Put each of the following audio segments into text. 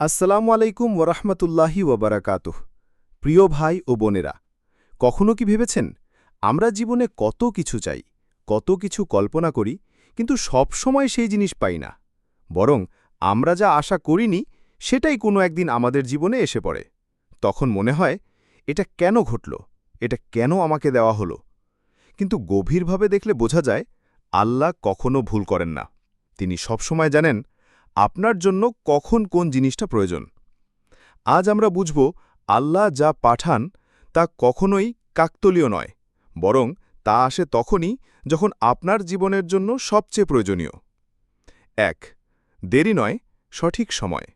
আসসালামু আলাইকুম ওরহমতুল্লাহি ওবরাকাতুহ। প্রিয় ভাই ও বোনেরা, কখনো কি ভেবেছেন আমরা জীবনে কত কিছু চাই, কত কিছু কল্পনা করি, কিন্তু সব সময় সেই জিনিস পাই না? বরং আমরা যা আশা করিনি, সেটাই কোনো একদিন আমাদের জীবনে এসে পড়ে। তখন মনে হয়, এটা কেন ঘটল? এটা কেন আমাকে দেওয়া হলো? কিন্তু গভীরভাবে দেখলে বোঝা যায়, আল্লাহ কখনো ভুল করেন না। তিনি সবসময় জানেন আপনার জন্য কখন কোন জিনিসটা প্রয়োজন। আজ আমরা বুঝব আল্লাহ যা পাঠান তা কখনোই কাকতলীয় নয়, বরং তা আসে তখনই যখন আপনার জীবনের জন্য সবচেয়ে প্রয়োজনীয়। এক, দেরি নয়, সঠিক সময়।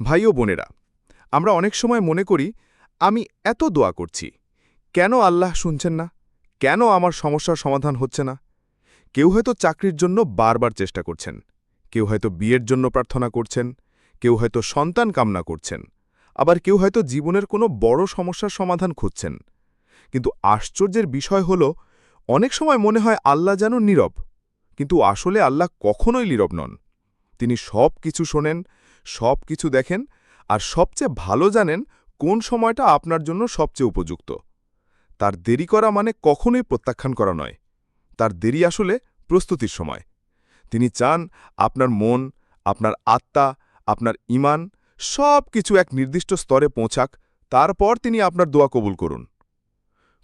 ভাই ও বোনেরা, আমরা অনেক সময় মনে করি, আমি এত দোয়া করছি, কেন আল্লাহ শুনছেন না? কেন আমার সমস্যার সমাধান হচ্ছে না? কেউ হয়তো চাকরির জন্য বারবার চেষ্টা করছেন কেউ হয়তো বিয়ের জন্য প্রার্থনা করছেন, কেউ হয়তো সন্তান কামনা করছেন, আবার কেউ হয়তো জীবনের কোনো বড় সমস্যার সমাধান খুঁজছেন। কিন্তু আশ্চর্যের বিষয় হল, অনেক সময় মনে হয় আল্লাহ যেন নীরব, কিন্তু আসলে আল্লাহ কখনোই নীরব নন। তিনি সব কিছু শোনেন, সব কিছু দেখেন, আর সবচেয়ে ভালো জানেন কোন সময়টা আপনার জন্য সবচেয়ে উপযুক্ত। তার দেরি করা মানে কখনোই প্রত্যাখ্যান করা নয়। তার দেরি আসলে প্রস্তুতির সময়। তিনি চান আপনার মন, আপনার আত্মা, আপনার ইমান সব কিছু এক নির্দিষ্ট স্তরে পৌঁছাক, তারপর তিনি আপনার দোয়া কবুল করুন।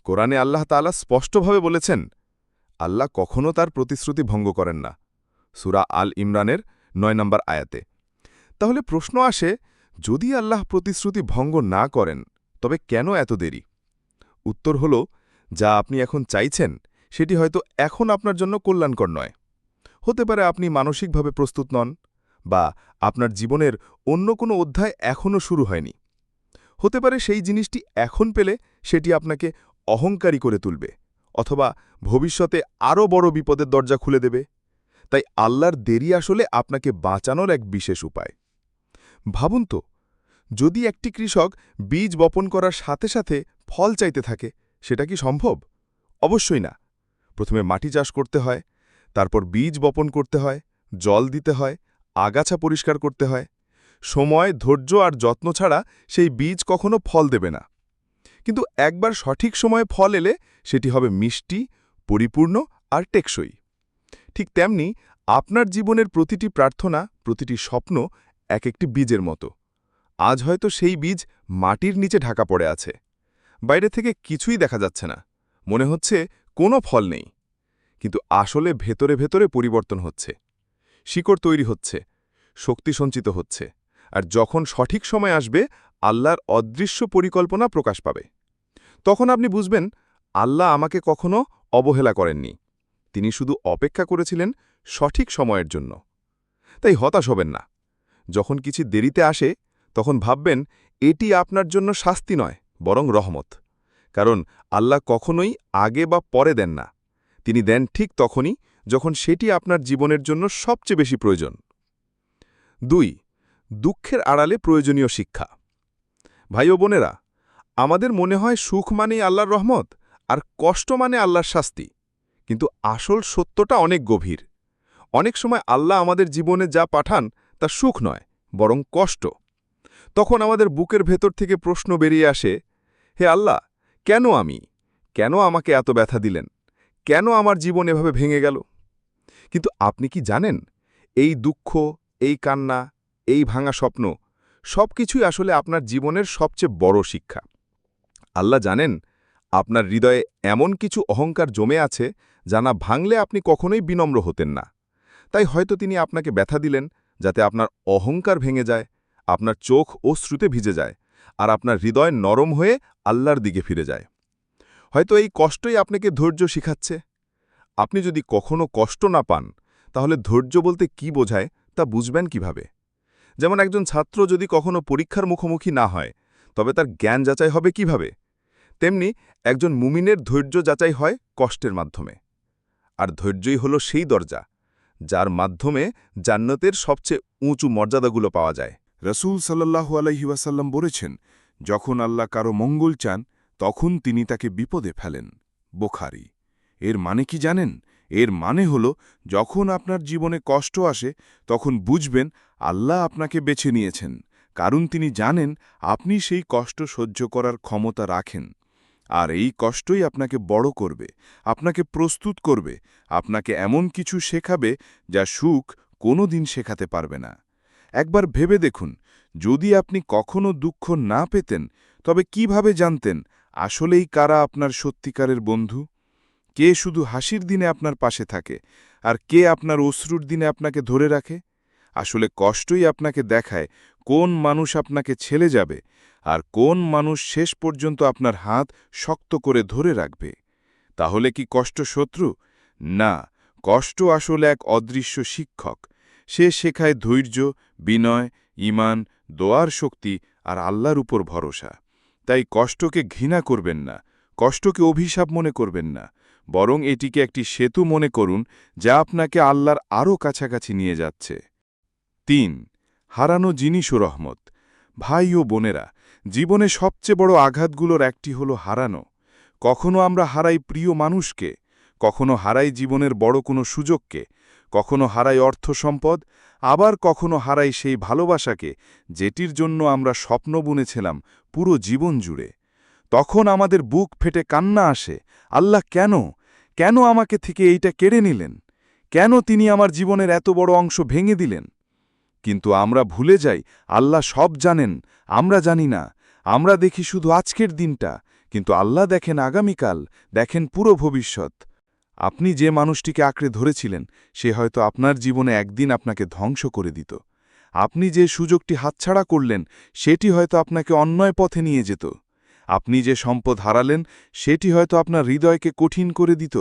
কোরআনে আল্লাহ তাআলা স্পষ্টভাবে বলেছেন, আল্লাহ কখনও তার প্রতিশ্রুতি ভঙ্গ করেন না। সুরা আল ইমরানের নয় নম্বর আয়াতে। তাহলে প্রশ্ন আসে, যদি আল্লাহ প্রতিশ্রুতি ভঙ্গ না করেন, তবে কেন এত দেরি? উত্তর হল, যা আপনি এখন চাইছেন, সেটি হয়তো এখন আপনার জন্য কল্যাণকর নয়। হতে পারে আপনি মানসিকভাবে প্রস্তুত নন বা আপনার জীবনের অন্য কোনো অধ্যায় এখনও শুরু হয়নি। হতে পারে সেই জিনিসটি এখন পেলে সেটি আপনাকে অহংকারী করে তুলবে অথবা ভবিষ্যতে আরও বড় বিপদের দরজা খুলে দেবে। তাই আল্লাহর দেরি আসলে আপনাকে বাঁচানোর এক বিশেষ উপায়। ভাবুন তো, যদি একটি কৃষক বীজ বপন করার সাথে সাথে ফল চাইতে থাকে, সেটা কি সম্ভব? অবশ্যই না। প্রথমে মাটি চাষ করতে হয় তারপর বীজ বপন করতে হয়, জল দিতে হয়, আগাছা পরিষ্কার করতে হয়। সময়, ধৈর্য আর যত্ন ছাড়া সেই বীজ কখনো ফল দেবে না। কিন্তু একবার সঠিক সময়ে ফল এলে সেটি হবে মিষ্টি, পরিপূর্ণ আর টেকসই। ঠিক তেমনি আপনার জীবনের প্রতিটি প্রার্থনা, প্রতিটি স্বপ্ন এক একটি বীজের মতো। আজ হয়তো সেই বীজ মাটির নিচে ঢাকা পড়ে আছে। বাইরে থেকে কিছুই দেখা যাচ্ছে না। মনে হচ্ছে কোনো ফল নেই। কিন্তু আসলে ভেতরে ভেতরে পরিবর্তন হচ্ছে। শিকড় তৈরি হচ্ছে, শক্তি সঞ্চিত হচ্ছে, আর যখন সঠিক সময় আসবে, আল্লাহর অদৃশ্য পরিকল্পনা প্রকাশ পাবে। তখন আপনি বুঝবেন, আল্লাহ আমাকে কখনো অবহেলা করেননি। তিনি শুধু অপেক্ষা করেছিলেন সঠিক সময়ের জন্য। তাই হতাশ হবেন না। যখন কিছু দেরিতে আসে, তখন ভাববেন, এটি আপনার জন্য শাস্তি নয়, বরং রহমত। কারণ আল্লাহ কখনোই আগে বা পরে দেন না। তিনি দেন ঠিক তখনই যখন সেটি আপনার জীবনের জন্য সবচেয়ে বেশি প্রয়োজন। দুই, দুঃখের আড়ালে প্রয়োজনীয় শিক্ষা। ভাই ও বোনেরা, আমাদের মনে হয় সুখ মানেই আল্লাহর রহমত আর কষ্ট মানে আল্লাহর শাস্তি। কিন্তু আসল সত্যটা অনেক গভীর। অনেক সময় আল্লাহ আমাদের জীবনে যা পাঠান তা সুখ নয়, বরং কষ্ট। তখন আমাদের বুকের ভেতর থেকে প্রশ্ন বেরিয়ে আসে, হে আল্লাহ, কেন আমি? কেন আমাকে এত ব্যথা দিলেন? কেন আমার জীবন এভাবে ভেঙে গেল? কিন্তু আপনি কি জানেন, এই দুঃখ, এই কান্না, এই ভাঙা স্বপ্ন সব কিছুই আসলে আপনার জীবনের সবচেয়ে বড় শিক্ষা। আল্লাহ জানেন, আপনার হৃদয়ে এমন কিছু অহংকার জমে আছে যা না ভাঙলে আপনি কখনোই বিনম্র হতেন না। তাই হয়তো তিনি আপনাকে ব্যথা দিলেন যাতে আপনার অহংকার ভেঙে যায়, আপনার চোখ ও শ্রুতে ভিজে যায় আর আপনার হৃদয় নরম হয়ে আল্লাহর দিকে ফিরে যায়। হয়তো এই কষ্টই আপনাকে ধৈর্য শিখাচ্ছে। আপনি যদি কখনো কষ্ট না পান, তাহলে ধৈর্য বলতে কি বোঝায় তা বুঝবেন কীভাবে? যেমন একজন ছাত্র যদি কখনো পরীক্ষার মুখোমুখি না হয়, তবে তার জ্ঞান যাচাই হবে কীভাবে? তেমনি একজন মুমিনের ধৈর্য যাচাই হয় কষ্টের মাধ্যমে। আর ধৈর্যই হল সেই দরজা, যার মাধ্যমে জান্নাতের সবচেয়ে উঁচু মর্যাদাগুলো পাওয়া যায়। রসুল সাল্লাহু আলহিউসাল্লাম বলেছেন, যখন আল্লাহ কারও মঙ্গল চান তখন তিনি তাকে বিপদে ফেলেন, বোখারি। এর মানে কি জানেন? এর মানে হল, যখন আপনার জীবনে কষ্ট আসে, তখন বুঝবেন আল্লাহ আপনাকে বেছে নিয়েছেন। কারণ তিনি জানেন, আপনি সেই কষ্ট সহ্য করার ক্ষমতা রাখেন। আর এই কষ্টই আপনাকে বড় করবে, আপনাকে প্রস্তুত করবে, আপনাকে এমন কিছু শেখাবে যা সুখ কোনো দিন শেখাতে পারবে না। একবার ভেবে দেখুন, যদি আপনি কখনো দুঃখ না পেতেন, তবে কীভাবে জানতেন আসলেই কারা আপনার সত্যিকারের বন্ধু? কে শুধু হাসির দিনে আপনার পাশে থাকে? আর কে আপনার অশ্রুর দিনে আপনাকে ধরে রাখে? আসলে কষ্টই আপনাকে দেখায় কোন মানুষ আপনাকে ছেলে যাবে আর কোন মানুষ শেষ পর্যন্ত আপনার হাত শক্ত করে ধরে রাখবে। তাহলে কি কষ্ট শত্রু? না, কষ্ট আসলে এক অদৃশ্য শিক্ষক। সে শেখায় ধৈর্য, বিনয়, ইমান, দোয়ার শক্তি আর আল্লাহর উপর ভরসা। তাই কষ্টকে ঘৃণা করবেন না, কষ্টকে অভিশাপ মনে করবেন না, বরং এটিকে একটি সেতু মনে করুন যা আপনাকে আল্লাহর আরও কাছাকাছি নিয়ে যাচ্ছে। তিন, হারানো জিনিস ও রহমত। ভাই ও বোনেরা, জীবনে সবচেয়ে বড় আঘাতগুলোর একটি হল হারানো। কখনো আমরা হারাই প্রিয় মানুষকে, কখনো হারাই জীবনের বড় কোনো সুযোগকে, কখনো হারাই অর্থ সম্পদ আবার কখনো হারাই সেই ভালোবাসাকে, যেটির জন্য আমরা স্বপ্ন বুনেছিলাম পুরো জীবন জুড়ে। তখন আমাদের বুক ফেটে কান্না আসে, আল্লাহ, কেন? কেন আমাকে থেকে এইটা কেড়ে নিলেন? কেন তিনি আমার জীবনের এত বড় অংশ ভেঙে দিলেন? কিন্তু আমরা ভুলে যাই, আল্লাহ সব জানেন, আমরা জানি না। আমরা দেখি শুধু আজকের দিনটা, কিন্তু আল্লাহ দেখেন আগামীকাল, দেখেন পুরো ভবিষ্যৎ। আপনি যে মানুষটিকে আঁকড়ে ধরেছিলেন, সে হয়তো আপনার জীবনে একদিন আপনাকে ধ্বংস করে দিত। আপনি যে সুযোগটি হাতছাড়া করলেন, সেটি হয়তো আপনাকে অন্যায় পথে নিয়ে যেত। আপনি যে সম্পদ হারালেন, সেটি হয়তো আপনার হৃদয়কে কঠিন করে দিত,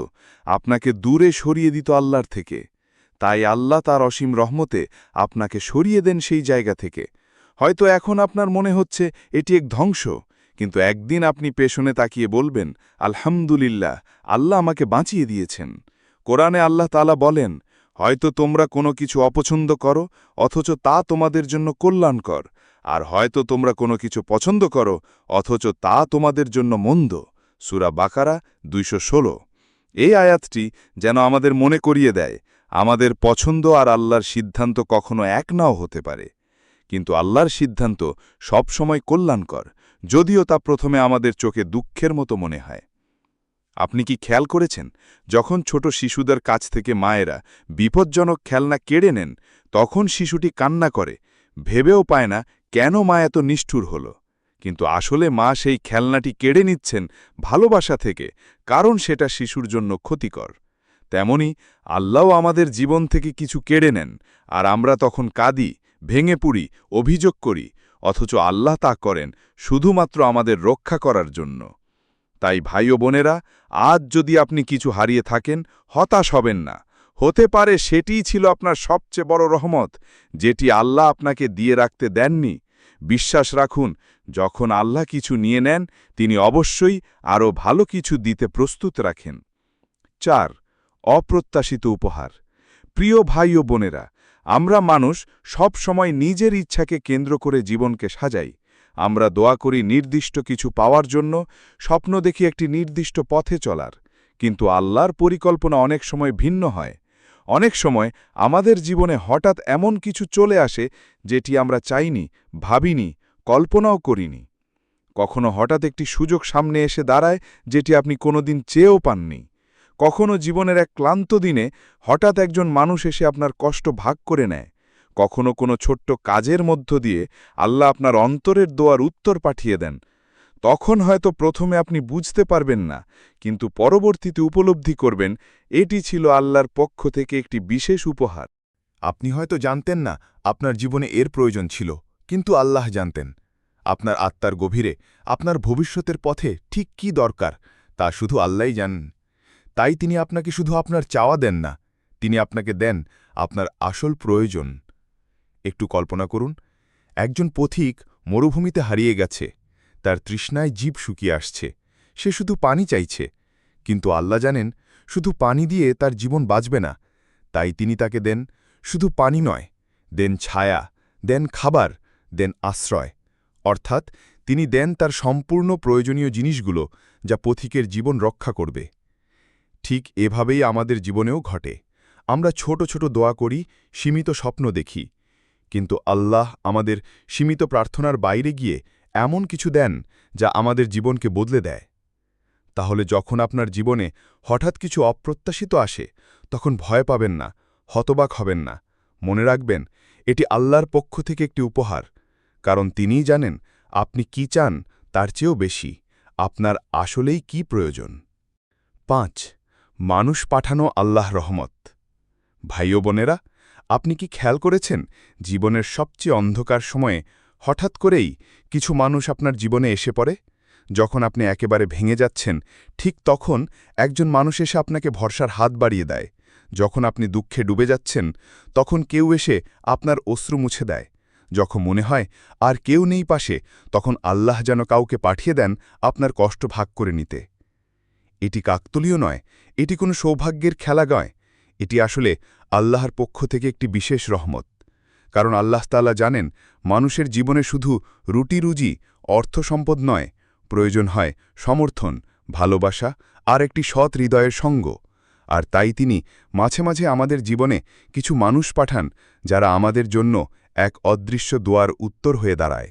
আপনাকে দূরে সরিয়ে দিত আল্লাহর থেকে। তাই আল্লাহ তার অসীম রহমতে আপনাকে সরিয়ে দেন সেই জায়গা থেকে। হয়তো এখন আপনার মনে হচ্ছে, এটি এক ধ্বংস। কিন্তু একদিন আপনি পেছনে তাকিয়ে বলবেন, আলহামদুলিল্লাহ, আল্লাহ আমাকে বাঁচিয়ে দিয়েছেন। কোরআনে আল্লাহ তালা বলেন, হয়তো তোমরা কোনো কিছু অপছন্দ করো, অথচ তা তোমাদের জন্য কল্যাণকর। আর হয়তো তোমরা কোনো কিছু পছন্দ করো, অথচ তা তোমাদের জন্য মন্দ। সুরা বাকারা দুইশো ষোলো। এই আয়াতটি যেন আমাদের মনে করিয়ে দেয়, আমাদের পছন্দ আর আল্লাহর সিদ্ধান্ত কখনো এক নাও হতে পারে। কিন্তু আল্লাহর সিদ্ধান্ত সবসময় কল্যাণকর। যদিও তা প্রথমে আমাদের চোখে দুঃখের মতো মনে হয়। আপনি কি খেয়াল করেছেন, যখন ছোট শিশুদের কাছ থেকে মায়েরা বিপজ্জনক খেলনা কেড়ে নেন, তখন শিশুটি কান্না করে, ভেবেও পায় না কেন মা এত নিষ্ঠুর হল। কিন্তু আসলে মা সেই খেলনাটি কেড়ে নিচ্ছেন ভালোবাসা থেকে, কারণ সেটা শিশুর জন্য ক্ষতিকর। তেমনি আল্লাহও আমাদের জীবন থেকে কিছু কেড়ে নেন, আর আমরা তখন কাঁদি, ভেঙে পুড়ি, অভিযোগ করি অথচ আল্লাহ তা করেন শুধুমাত্র আমাদের রক্ষা করার জন্য। তাই ভাই ও বোনেরা, আজ যদি আপনি কিছু হারিয়ে থাকেন, হতাশ হবেন না। হতে পারে সেটিই ছিল আপনার সবচেয়ে বড় রহমত, যেটি আল্লাহ আপনাকে দিয়ে রাখতে দেননি। বিশ্বাস রাখুন, যখন আল্লাহ কিছু নিয়ে নেন, তিনি অবশ্যই আরও ভালো কিছু দিতে প্রস্তুত রাখেন। চার, অপ্রত্যাশিত উপহার। প্রিয় ভাই ও বোনেরা আমরা মানুষ সব সময় নিজের ইচ্ছাকে কেন্দ্র করে জীবনকে সাজাই। আমরা দোয়া করি নির্দিষ্ট কিছু পাওয়ার জন্য, স্বপ্ন দেখি একটি নির্দিষ্ট পথে চলার। কিন্তু আল্লাহর পরিকল্পনা অনেক সময় ভিন্ন হয়। অনেক সময় আমাদের জীবনে হঠাৎ এমন কিছু চলে আসে যেটি আমরা চাইনি, ভাবিনি, কল্পনাও করিনি। কখনো হঠাৎ একটি সুযোগ সামনে এসে দাঁড়ায় যেটি আপনি কোনোদিন চেয়েও পাননি। কখনো জীবনের এক ক্লান্ত দিনে হঠাৎ একজন মানুষ এসে আপনার কষ্ট ভাগ করে নেয়। কখনো কোনো ছোট্ট কাজের মধ্য দিয়ে আল্লাহ আপনার অন্তরের দোয়ার উত্তর পাঠিয়ে দেন। তখন হয়তো প্রথমে আপনি বুঝতে পারবেন না, কিন্তু পরবর্তীতে উপলব্ধি করবেন, এটি ছিল আল্লাহর পক্ষ থেকে একটি বিশেষ উপহার। আপনি হয়তো জানতেন না, আপনার জীবনে এর প্রয়োজন ছিল, কিন্তু আল্লাহ জানতেন। আপনার আত্মার গভীরে আপনার ভবিষ্যতের পথে ঠিক কি দরকার, তা শুধু আল্লাহই জানেন। তাই তিনি আপনাকে শুধু আপনার চাওয়া দেন না, তিনি আপনাকে দেন আপনার আসল প্রয়োজন। একটু কল্পনা করুন, একজন পথিক মরুভূমিতে হারিয়ে গেছে, তার তৃষ্ণায় জীব শুকিয়ে আসছে, সে শুধু পানি চাইছে, কিন্তু আল্লাহ জানেন শুধু পানি দিয়ে তার জীবন বাঁচবে না, তাই তিনি তাকে দেন শুধু পানি নয়, দেন ছায়া, দেন খাবার, দেন আশ্রয়। অর্থাৎ তিনি দেন তার সম্পূর্ণ প্রয়োজনীয় জিনিসগুলো যা পথিকের জীবন রক্ষা করবে। ঠিক এভাবেই আমাদের জীবনেও ঘটে। আমরা ছোট ছোট দোয়া করি, সীমিত স্বপ্ন দেখি। কিন্তু আল্লাহ আমাদের সীমিত প্রার্থনার বাইরে গিয়ে এমন কিছু দেন যা আমাদের জীবনকে বদলে দেয়। তাহলে যখন আপনার জীবনে হঠাৎ কিছু অপ্রত্যাশিত আসে, তখন ভয় পাবেন না, হতবাক হবেন না। মনে রাখবেন, এটি আল্লাহর পক্ষ থেকে একটি উপহার। কারণ তিনিই জানেন আপনি কি চান তার চেয়েও বেশি, আপনার আসলেই কি প্রয়োজন। পাঁচ মানুষ পাঠানো আল্লাহ রহমত। ভাই বোনেরা, আপনি কি খেয়াল করেছেন জীবনের সবচেয়ে অন্ধকার সময়ে হঠাৎ করেই কিছু মানুষ আপনার জীবনে এসে পড়ে? যখন আপনি একেবারে ভেঙে যাচ্ছেন, ঠিক তখন একজন মানুষ এসে আপনাকে ভরসার হাত বাড়িয়ে দেয়। যখন আপনি দুঃখে ডুবে যাচ্ছেন, তখন কেউ এসে আপনার অশ্রু মুছে দেয়। যখন মনে হয় আর কেউ নেই পাশে, তখন আল্লাহ যেন কাউকে পাঠিয়ে দেন আপনার কষ্ট ভাগ করে নিতে। এটি কাকতলীয় নয়, এটি কোনো সৌভাগ্যের খেলা নয়, এটি আসলে আল্লাহর পক্ষ থেকে একটি বিশেষ রহমত। কারণ আল্লাহ তাআলা জানেন, মানুষের জীবনে শুধু রুটি রুজি, অর্থ সম্পদ নয়, প্রয়োজন হয় সমর্থন, ভালোবাসা আর একটি সৎ হৃদয়ের সঙ্গ। আর তাই তিনি মাঝে মাঝে আমাদের জীবনে কিছু মানুষ পাঠান, যারা আমাদের জন্য এক অদৃশ্য দোয়ার উত্তর হয়ে দাঁড়ায়।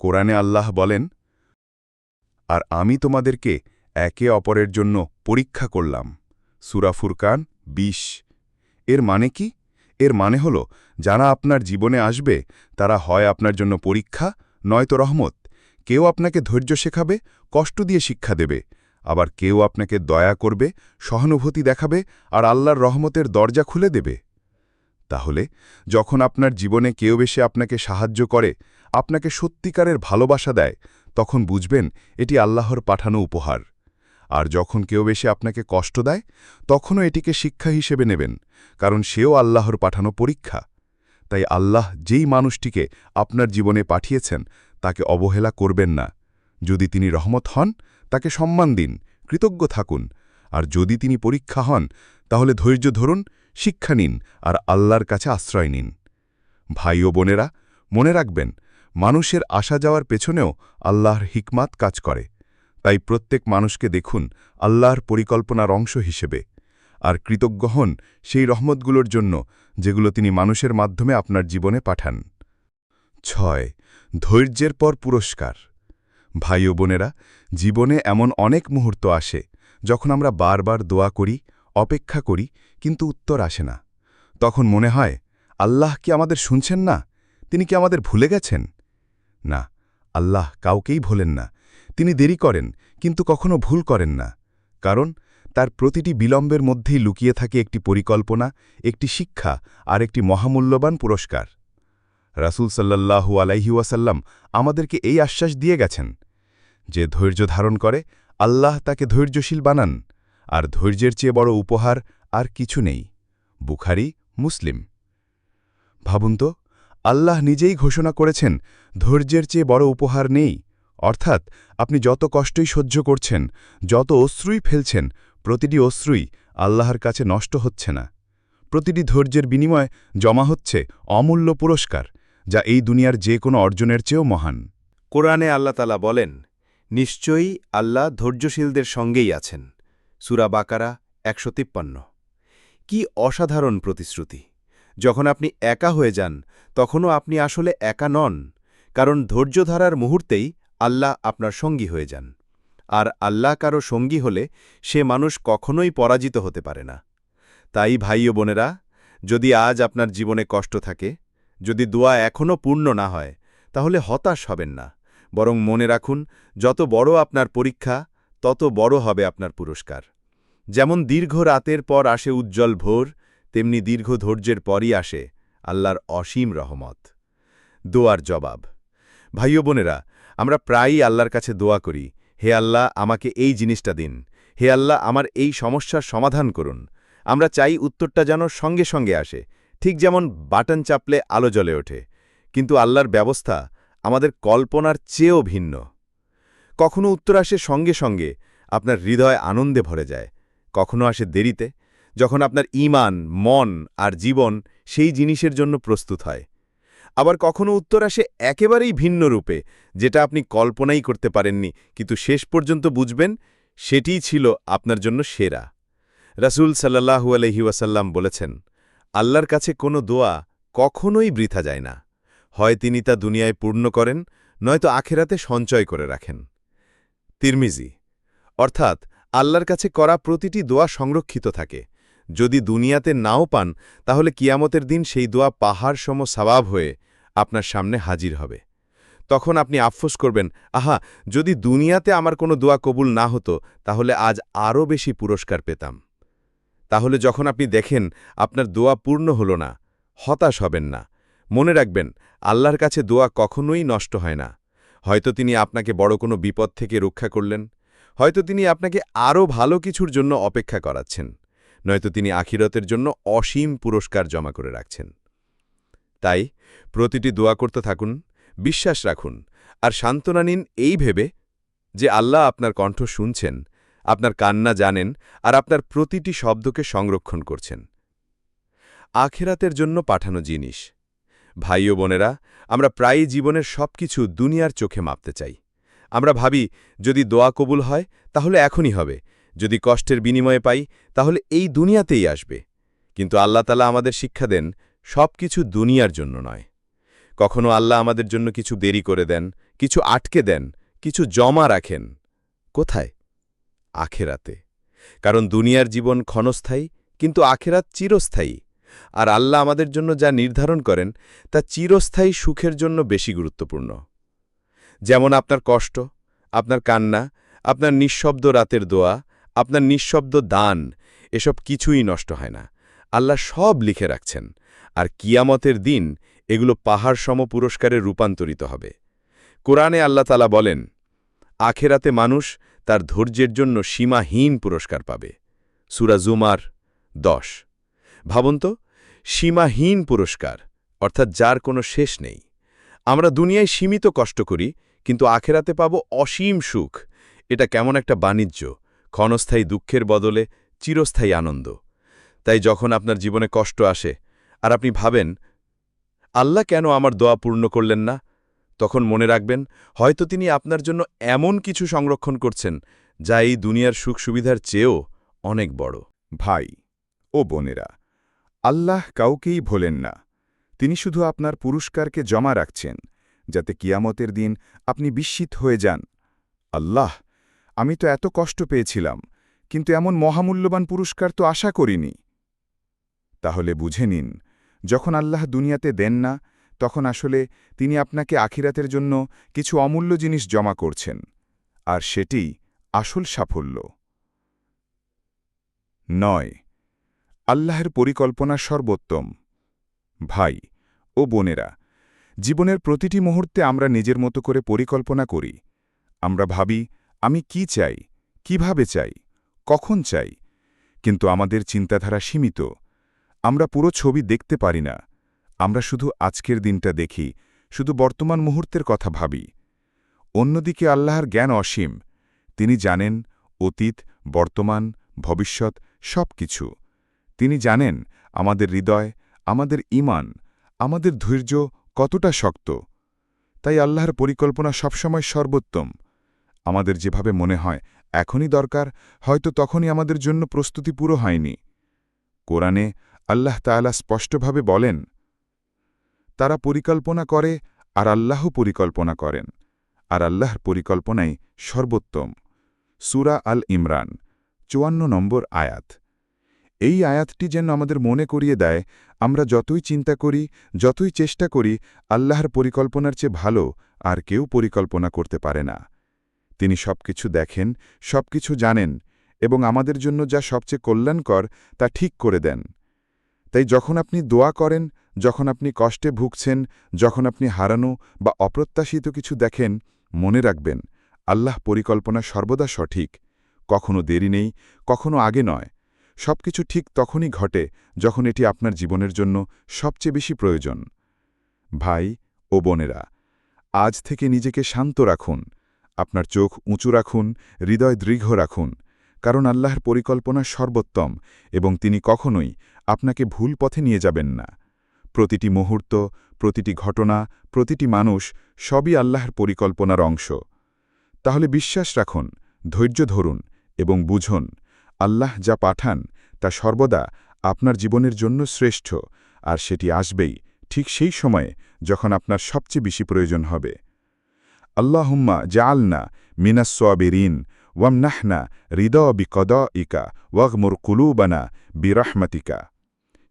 কোরআনে আল্লাহ বলেন, আর আমি তোমাদেরকে একে অপরের জন্য পরীক্ষা করলাম। সুরা ফুরকান বিশ। এর মানে কি? এর মানে হল, যারা আপনার জীবনে আসবে, তারা হয় আপনার জন্য পরীক্ষা নয়তো রহমত। কেউ আপনাকে ধৈর্য শেখাবে, কষ্ট দিয়ে শিক্ষা দেবে। আবার কেউ আপনাকে দয়া করবে, সহানুভূতি দেখাবে, আর আল্লাহর রহমতের দরজা খুলে দেবে। তাহলে, যখন আপনার জীবনে কেউ এসে আপনাকে সাহায্য করে, আপনাকে সত্যিকারের ভালোবাসা দেয়, তখন বুঝবেন, এটি আল্লাহর পাঠানো উপহার। আর যখন কেউ এসে আপনাকে কষ্ট দেয়, তখনও এটিকে শিক্ষা হিসেবে নেবেন, কারণ সেও আল্লাহর পাঠানো পরীক্ষা। তাই আল্লাহ যেই মানুষটিকে আপনার জীবনে পাঠিয়েছেন, তাকে অবহেলা করবেন না। যদি তিনি রহমত হন, তাকে সম্মান দিন, কৃতজ্ঞ থাকুন। আর যদি তিনি পরীক্ষা হন, তাহলে ধৈর্য ধরুন, শিক্ষা নিন, আর আল্লাহর কাছে আশ্রয় নিন। ভাই ও বোনেরা, মনে রাখবেন, মানুষের আসা যাওয়ার পেছনেও আল্লাহর হিকমাত কাজ করে। তাই প্রত্যেক মানুষকে দেখুন আল্লাহর পরিকল্পনার অংশ হিসেবে। আর কৃতজ্ঞ হন সেই রহমতগুলোর জন্য যেগুলো তিনি মানুষের মাধ্যমে আপনার জীবনে পাঠান। ছয়, ধৈর্যের পর পুরস্কার। ভাই ও বোনেরা, জীবনে এমন অনেক মুহূর্ত আসে যখন আমরা বারবার দোয়া করি, অপেক্ষা করি, কিন্তু উত্তর আসে না। তখন মনে হয়, আল্লাহ কি আমাদের শুনছেন না? তিনি কি আমাদের ভুলে গেছেন? না, আল্লাহ কাউকেই ভোলেন না। তিনি দেরি করেন, কিন্তু কখনো ভুল করেন না, কারণ তার প্রতিটি বিলম্বের মধ্যেই লুকিয়ে থাকে একটি পরিকল্পনা, একটি শিক্ষা আর একটি মহামূল্যবান পুরস্কার। রাসূল সাল্লাল্লাহু আলাইহি ওয়াসাল্লাম আমাদেরকে এই আশ্বাস দিয়ে গেছেন যে, ধৈর্য ধারণ করে, আল্লাহ তাকে ধৈর্যশীল বানান, আর ধৈর্যের চেয়ে বড় উপহার আর কিছু নেই, বুখারি, মুসলিম। ভাবুন তো, আল্লাহ নিজেই ঘোষণা করেছেন, ধৈর্যের চেয়ে বড় উপহার নেই অর্থাৎ আপনি যত কষ্টই সহ্য করছেন, যত অশ্রুই ফেলছেন, প্রতিটি অশ্রুই আল্লাহর কাছে নষ্ট হচ্ছে না। প্রতিটি ধৈর্যের বিনিময়ে জমা হচ্ছে অমূল্য পুরস্কার, যা এই দুনিয়ার যে কোনো অর্জনের চেয়েও মহান। কোরআনে আল্লাহ তালা বলেন, নিশ্চয়ই আল্লাহ ধৈর্যশীলদের সঙ্গেই আছেন। সুরা বাকারা একশো তিপ্পান্ন। কি অসাধারণ প্রতিশ্রুতি। যখন আপনি একা হয়ে যান, তখনও আপনি আসলে একা নন, কারণ ধৈর্যধারার মুহূর্তেই আল্লাহ আপনার সঙ্গী হয়ে যান। আর আল্লাহ কারও সঙ্গী হলে সে মানুষ কখনোই পরাজিত হতে পারে না। তাই ভাই ও বোনেরা, যদি আজ আপনার জীবনে কষ্ট থাকে, যদি দোয়া এখনও পূর্ণ না হয়, তাহলে হতাশ হবেন না। বরং মনে রাখুন, যত বড় আপনার পরীক্ষা, তত বড় হবে আপনার পুরস্কার। যেমন দীর্ঘ রাতের পর আসে উজ্জ্বল ভোর, তেমনি দীর্ঘ ধৈর্যের পরই আসে আল্লাহর অসীম রহমত। দোয়ার জবাব। ভাইও বোনেরা আমরা প্রায়ই আল্লাহর কাছে দোয়া করি, হে আল্লাহ, আমাকে এই জিনিসটা দিন। হে আল্লাহ, আমার এই সমস্যার সমাধান করুন। আমরা চাই উত্তরটা যেন সঙ্গে সঙ্গে আসে, ঠিক যেমন বাটন চাপলে আলো জ্বলে ওঠে। কিন্তু আল্লাহর ব্যবস্থা আমাদের কল্পনার চেয়েও ভিন্ন। কখনো উত্তর আসে সঙ্গে সঙ্গে, আপনার হৃদয় আনন্দে ভরে যায়। কখনো আসে দেরিতে, যখন আপনার ইমান মন আর জীবন সেই জিনিসের জন্য প্রস্তুত হয়। আবার কখনো উত্তর আসে একেবারেই ভিন্ন রূপে, যেটা আপনি কল্পনাই করতে পারেননি, কিন্তু শেষ পর্যন্ত বুঝবেন সেটিই ছিল আপনার জন্য সেরা। রাসূল সাল্লাহু আলহি ওয়াসাল্লাম বলেছেন, আল্লাহর কাছে কোনো দোয়া কখনোই বৃথা যায় না। হয় তিনি তা দুনিয়ায় পূর্ণ করেন, নয়তো আখেরাতে সঞ্চয় করে রাখেন। তিরমিজি, অর্থাৎ আল্লাহর কাছে করা প্রতিটি দোয়া সংরক্ষিত থাকে। যদি দুনিয়াতে নাও পান, তাহলে কিয়ামতের দিন সেই দোয়া পাহাড় সম সবাব হয়ে আপনার সামনে হাজির হবে। তখন আপনি আফসোস করবেন, আহা, যদি দুনিয়াতে আমার কোনো দোয়া কবুল না হতো, তাহলে আজ আরও বেশি পুরস্কার পেতাম। তাহলে যখন আপনি দেখেন আপনার দোয়া পূর্ণ হল না, হতাশ হবেন না। মনে রাখবেন, আল্লাহর কাছে দোয়া কখনোই নষ্ট হয় না। হয়তো তিনি আপনাকে বড় কোনো বিপদ থেকে রক্ষা করলেন, হয়তো তিনি আপনাকে আরও ভালো কিছুর জন্য অপেক্ষা করাচ্ছেন, নয়তো তিনি আখিরতের জন্য অসীম পুরস্কার জমা করে রাখছেন। তাই প্রতিটি দোয়া করতে থাকুন, বিশ্বাস রাখুন আর সান্ত্বনা নিন এই ভেবে যে আল্লাহ আপনার কণ্ঠ শুনছেন, আপনার কান্না জানেন আর আপনার প্রতিটি শব্দকে সংরক্ষণ করছেন। আখেরাতের জন্য পাঠানো জিনিস। ভাই ও বোনেরা, আমরা প্রায়ই জীবনের সবকিছু দুনিয়ার চোখে মাপতে চাই। আমরা ভাবি, যদি দোয়া কবুল হয়, তাহলে এখনই হবে। যদি কষ্টের বিনিময়ে পাই, তাহলে এই দুনিয়াতেই আসবে। কিন্তু আল্লাহ তালা আমাদের শিক্ষা দেন সব কিছু দুনিয়ার জন্য নয়। কখনো আল্লাহ আমাদের জন্য কিছু দেরি করে দেন, কিছু আটকে দেন, কিছু জমা রাখেন। কোথায়? আখেরাতে। কারণ দুনিয়ার জীবন ক্ষণস্থায়ী, কিন্তু আখেরাত চিরস্থায়ী। আর আল্লাহ আমাদের জন্য যা নির্ধারণ করেন, তা চিরস্থায়ী সুখের জন্য বেশি গুরুত্বপূর্ণ। যেমন আপনার কষ্ট, আপনার কান্না, আপনার নিঃশব্দ রাতের দোয়া, আপনার নিঃশব্দ দান, এসব কিছুই নষ্ট হয় না। আল্লাহ সব লিখে রাখছেন। আর কিয়ামতের দিন এগুলো পাহাড় সম পুরস্কারে রূপান্তরিত হবে। কোরআনে আল্লাহ তালা বলেন, আখেরাতে মানুষ তার ধৈর্যের জন্য সীমাহীন পুরস্কার পাবে। সুরা জুমার দশ। ভাবুন তো, সীমাহীন পুরস্কার, অর্থাৎ যার কোনো শেষ নেই। আমরা দুনিয়ায় সীমিত কষ্ট করি, কিন্তু আখেরাতে পাব অসীম সুখ। এটা কেমন একটা বাণিজ্য, ক্ষণস্থায়ী দুঃখের বদলে চিরস্থায়ী আনন্দ। তাই যখন আপনার জীবনে কষ্ট আসে আর আপনি ভাবেন, আল্লাহ কেন আমার দোয়া পূর্ণ করলেন না? তখন মনে রাখবেন, হয়তো তিনি আপনার জন্য এমন কিছু সংরক্ষণ করছেন, যা এই দুনিয়ার সুখ সুবিধার চেয়েও অনেক বড়। ভাই ও বোনেরা, আল্লাহ কাউকেই ভোলেন না। তিনি শুধু আপনার পুরস্কারকে জমা রাখছেন, যাতে কিয়ামতের দিন আপনি বিস্মিত হয়ে যান। আল্লাহ, আমি তো এত কষ্ট পেয়েছিলাম, কিন্তু এমন মহামূল্যবান পুরস্কার তো আশা করিনি। তাহলে বুঝে নিন যখন আল্লাহ দুনিয়াতে দেন না, তখন আসলে তিনি আপনাকে আখিরাতের জন্য কিছু অমূল্য জিনিস জমা করছেন, আর সেটি আসল সাফল্য। নয়, আল্লাহের পরিকল্পনা সর্বোত্তম। ভাই ও বোনেরা, জীবনের প্রতিটি মুহূর্তে আমরা নিজের মতো করে পরিকল্পনা করি। আমরা ভাবি, আমি কি চাই, কীভাবে চাই, কখন চাই, কিন্তু আমাদের চিন্তাধারা সীমিত। আমরা পুরো ছবি দেখতে পারি না। আমরা শুধু আজকের দিনটা দেখি, শুধু বর্তমান মুহূর্তের কথা ভাবি। অন্যদিকে আল্লাহর জ্ঞান অসীম। তিনি জানেন অতীত, বর্তমান, ভবিষ্যৎ সব কিছু তিনি জানেন আমাদের হৃদয়, আমাদের ইমান আমাদের ধৈর্য কতটা শক্ত। তাই আল্লাহর পরিকল্পনা সবসময় সর্বোত্তম। আমাদের যেভাবে মনে হয় এখনই দরকার, হয়তো তখনই আমাদের জন্য প্রস্তুতি পুরো হয়নি। কোরআনে আল্লাহ তাআলা স্পষ্টভাবে বলেন, তারা পরিকল্পনা করে আর আল্লাহ পরিকল্পনা করেন। আর আল্লাহর পরিকল্পনাই সর্বোত্তম। সুরা আল ইমরান, চুয়ান্ন নম্বর আয়াত। এই আয়াতটি যেন আমাদের মনে করিয়ে দেয়, আমরা যতই চিন্তা করি, যতই চেষ্টা করি, আল্লাহর পরিকল্পনার চেয়ে ভালো আর কেউ পরিকল্পনা করতে পারে না। তিনি সবকিছু দেখেন, সবকিছু জানেন এবং আমাদের জন্য যা সবচেয়ে কল্যাণকর তা ঠিক করে দেন। তাই যখন আপনি দোয়া করেন, যখন আপনি কষ্টে ভুগছেন, যখন আপনি হারানো বা অপ্রত্যাশিত কিছু দেখেন, মনে রাখবেন, আল্লাহ পরিকল্পনা সর্বদা সঠিক। কখনো দেরি নেই, কখনো আগে নয়। সবকিছু ঠিক তখনই ঘটে যখন এটি আপনার জীবনের জন্য সবচেয়ে বেশি প্রয়োজন। ভাই ও বোনেরা, আজ থেকে নিজেকে শান্ত রাখুন, আপনার চোখ উঁচু রাখুন, হৃদয় দৃঢ় রাখুন, কারণ আল্লাহর পরিকল্পনা সর্বোত্তম এবং তিনি কখনোই আপনাকে ভুল পথে নিয়ে যাবেন না। প্রতিটি মুহূর্ত, প্রতিটি ঘটনা, প্রতিটি মানুষ সবই আল্লাহর পরিকল্পনার অংশ। তাহলে বিশ্বাস রাখুন, ধৈর্য ধরুন এবং বুঝুন, আল্লাহ যা পাঠান তা সর্বদা আপনার জীবনের জন্য শ্রেষ্ঠ আর সেটি আসবেই ঠিক সেই সময়ে যখন আপনার সবচেয়ে বেশি প্রয়োজন হবে। আল্লাহম্মা আল্লাহুম্মা জাআলনা মিনাস সাবিরিন ওয়ামনাহনা হৃদ বিকদ ইকা ওয়াগমুর কুলুবানা বিরহমাতিকা।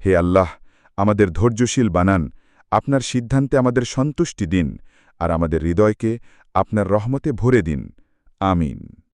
হে আল্লাহ, আমাদের ধৈর্যশীল বানান, আপনার সিদ্ধান্তে আমাদের সন্তুষ্টি দিন, আর আমাদের হৃদয়কে আপনার রহমতে ভরে দিন। আমিন।